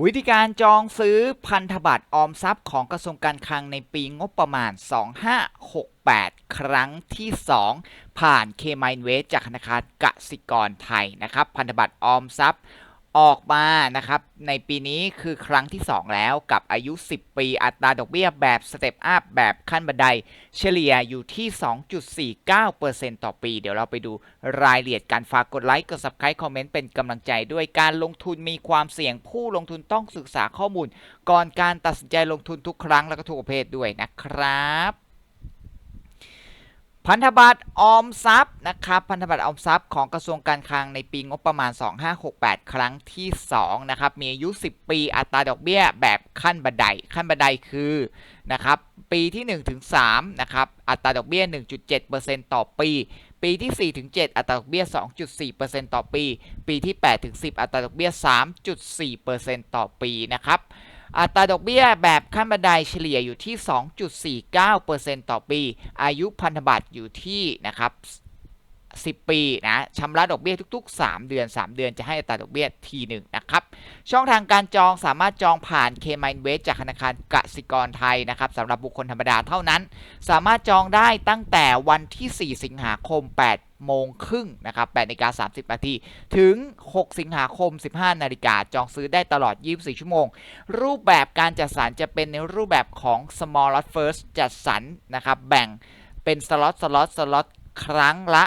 วิธีการจองซื้อพันธบัตรออมทรัพย์ของกระทรวงการคลังในปีงบประมาณ 2568 ครั้งที่ 2 ผ่าน k m i n v e s t จากธนาคารกสิกรไทยนะครับ พันธบัตรออมทรัพย์ ออกมานะครับในปีนี้คือครั้งที่ 2 แล้วกับอายุ 10 ปี อัตราดอกเบี้ยแบบสเต็ปอัพแบบขั้นบันได เฉลี่ยอยู่ที่ 2.49%ต่อปี เดี๋ยวเราไปดูรายละเอียดการฝากกดไลค์กด subscribe คอมเมนต์เป็นกำลังใจด้วยการลงทุนมีความเสี่ยงผู้ลงทุนต้องศึกษาข้อมูล ก่อนการตัดสินใจลงทุนทุกครั้งแล้วก็ทุกประเภทด้วยนะครับ พันธบัตรออมทรัพย์นะครับพันธบัตรออมทรัพย์ของกระทรวงการคลังในปีงบประมาณ 2568 ครั้งที่2นะครับมีอายุ 10 ปีอัตราดอกเบี้ยแบบขั้นบันได ขั้นบันไดคือนะครับปีที่1ถึง3นะครับอัตราดอกเบี้ย 1.7%ต่อปี ปีที่4ถึง7อัตราดอกเบี้ย 2.4%ต่อปี ปีที่8ถึง10 อัตราดอกเบี้ย 3.4%ต่อปีนะครับ อัตราดอกเบี้ยแบบขั้นบันไดเฉลี่ยอยู่ที่ 2.49%ต่อปี อายุพันธบัตรอยู่ที่นะครับ 10 ปีนะชำระดอกเบี้ยทุก ๆ 3 เดือน 3 เดือนจะให้อัตราดอกเบี้ยทีหนึ่งนะครับ ช่องทางการจองสามารถจองผ่าน k m i n v e s t จากธนาคารกสิกรไทยนะครับสำหรับบุคคลธรรมดาเท่านั้น สามารถจองได้ตั้งแต่วันที่ 4 สิงหาคม 8โมงครึ่งนะครับ8นาฬิกา30นาที ถึง 6 สิงหาคม 15 นาฬิกา จองซื้อได้ตลอด 24 ชั่วโมง รูปแบบการจัดสรรจะเป็นในรูปแบบของ small lot first จัดสรรนะครับ แบ่งเป็นสล็อต สล็อต สล็อต ครั้งละ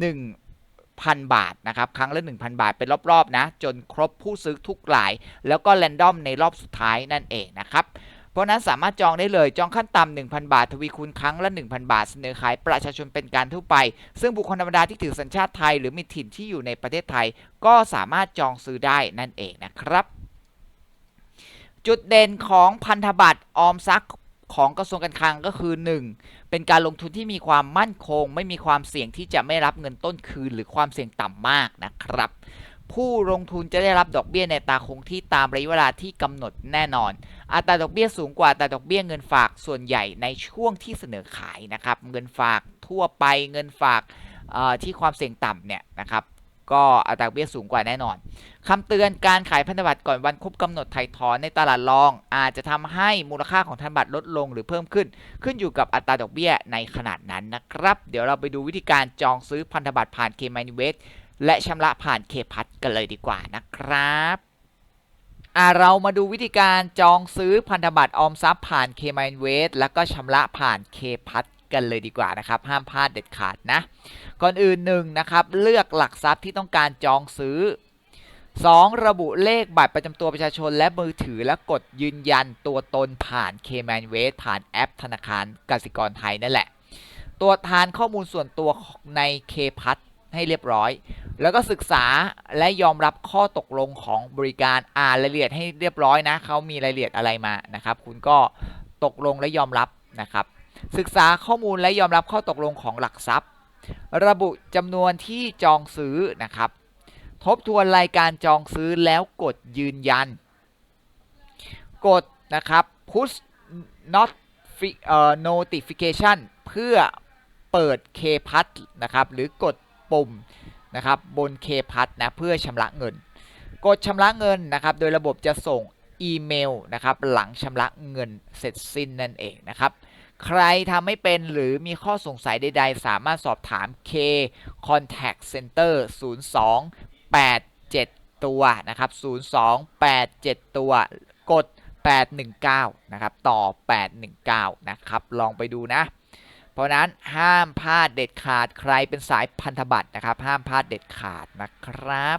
1,000 บาทนะครับ ครั้งละ 1,000 บาทเป็นรอบๆนะ จนครบผู้ซื้อทุกราย แล้วก็แรนดอมในรอบสุดท้ายนั่นเองนะครับเพราะนั้นสามารถจองได้เลยจองขั้นต่ำ1,000 บาท ทวีคูณครั้งละ 1,000 บาท เสนอขายประชาชนเป็นการทั่วไป ซึ่งบุคคลธรรมดาที่ถือสัญชาติไทย หรือมีถิ่นที่อยู่ในประเทศไทย ก็สามารถจองซื้อได้นั่นเองนะครับ จุดเด่นของพันธบัตรออมทรัพย์ ของกระทรวงการคลังก็คือ 1. เป็นการลงทุนที่มีความมั่นคง ไม่มีความเสี่ยงที่จะไม่รับเงินต้นคืน หรือความเสี่ยงต่ำมากนะครับ ผู้ลงทุนจะได้รับดอกเบี้ยในตาคงที่ตามระยะเวลาที่กำหนดแน่นอน อัตราดอกเบี้ยสูงกว่าอัตราดอกเบี้ยเงินฝากส่วนใหญ่ในช่วงที่เสนอขายนะครับ เงินฝากทั่วไปเงินฝากที่ความเสี่ยงต่ำเนี่ยนะครับ ก็อัตราดอกเบี้ยสูงกว่าแน่นอนคำเตือนการขายพันธบัตรก่อนวันครบกำหนดไถ่ถอนในตลาดรอง อาจจะทำให้มูลค่าของธนบัตรลดลงหรือเพิ่มขึ้น ขึ้นอยู่กับอัตราดอกเบี้ยในขนาดนั้นนะครับ เดี๋ยวเราไปดูวิธีการจองซื้อพันธบัตรผ่าน k m a n i v e s t และชำระผ่าน k พัทกันเลยดีกว่านะครับอ่าเรามาดูวิธีการจองซื้อพันธบัตรออมทรัพย์ผ่าน k m a n i v e s t แล้วก็ชำระผ่าน k พัท กันเลยดีกว่านะครับ ห้ามพลาดเด็ดขาดนะ ก่อนอื่นหนึ่งนะครับเลือกหลักทรัพย์ที่ต้องการจองซื้อ 2. ระบุเลขบัตรประจำตัวประชาชนและมือถือและกดยืนยันตัวตนผ่าน k m a n w a s ผ่านแอปธนาคารกสิกรไทยนั่นแหละ ตัวทานข้อมูลส่วนตัวใน k p a s ให้เรียบร้อย แล้วก็ศึกษาและยอมรับข้อตกลงของบริการอ่านรายละเอียดให้เรียบร้อยนะเขามีรายละเอียดอะไรมานะครับ คุณก็ตกลงและยอมรับนะครับ ศึกษาข้อมูลและยอมรับข้อตกลงของหลักทรัพย์ ระบุจำนวนที่จองซื้อนะครับ ทบทวนรายการจองซื้อแล้วกดยืนยัน กดนะครับ push not notification เพื่อเปิด k p a s นะครับ หรือกดปุ่มนะครับบน k p a s นะเพื่อชำระเงิน กดชำระเงินนะครับ โดยระบบจะส่งอีเมลนะครับหลังชำระเงินเสร็จสิ้นนั่นเองนะครับ ใครทำไม่เป็นหรือมีข้อสงสัยใด ๆ สามารถสอบถาม K Contact Center 02 87 ตัวนะครับ 0287 ตัวกด 819 นะครับ ต่อ 819 นะครับ ลองไปดูนะ เพราะนั้นห้ามพลาดเด็ดขาดใครเป็นสายพันธบัตรนะครับ ห้ามพลาดเด็ดขาดนะครับ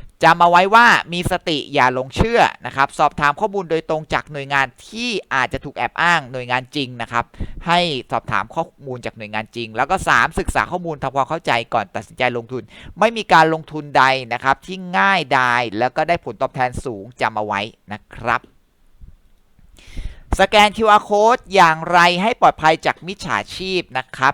จำเอาไว้ว่ามีสติอย่าหลงเชื่อนะครับ สอบถามข้อมูลโดยตรงจากหน่วยงานที่อาจจะถูกแอบอ้างหน่วยงานจริงนะครับ ให้สอบถามข้อมูลจากหน่วยงานจริง แล้วก็ 3 ศึกษาข้อมูลทำความเข้าใจก่อนตัดสินใจลงทุน ไม่มีการลงทุนใดนะครับที่ง่ายดายแล้วก็ได้ผลตอบแทนสูงจำเอาไว้นะครับสแกน QR code อย่างไรให้ปลอดภัยจากมิจฉาชีพนะครับ